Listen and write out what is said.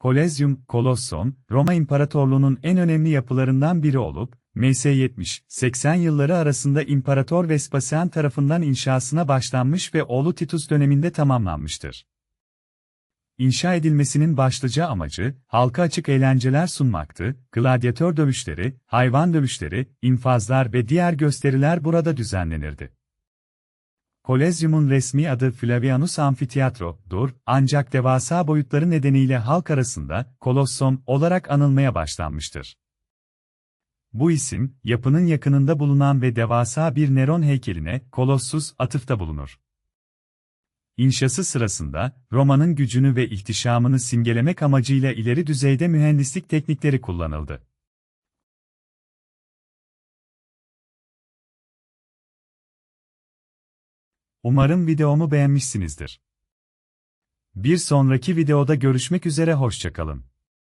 Kolezyum, Kolosson, Roma İmparatorluğu'nun en önemli yapılarından biri olup, MS 70-80 yılları arasında İmparator Vespasian tarafından inşasına başlanmış ve oğlu Titus döneminde tamamlanmıştır. İnşa edilmesinin başlıca amacı, halka açık eğlenceler sunmaktı, gladyatör dövüşleri, hayvan dövüşleri, infazlar ve diğer gösteriler burada düzenlenirdi. Kolezyumun resmi adı Flavianus Amfiteatro'dur, ancak devasa boyutları nedeniyle halk arasında Kolossom olarak anılmaya başlanmıştır. Bu isim, yapının yakınında bulunan ve devasa bir Neron heykeline, Kolossus, atıfta bulunur. İnşası sırasında, Roma'nın gücünü ve ihtişamını simgelemek amacıyla ileri düzeyde mühendislik teknikleri kullanıldı. Umarım videomu beğenmişsinizdir. Bir sonraki videoda görüşmek üzere hoşçakalın.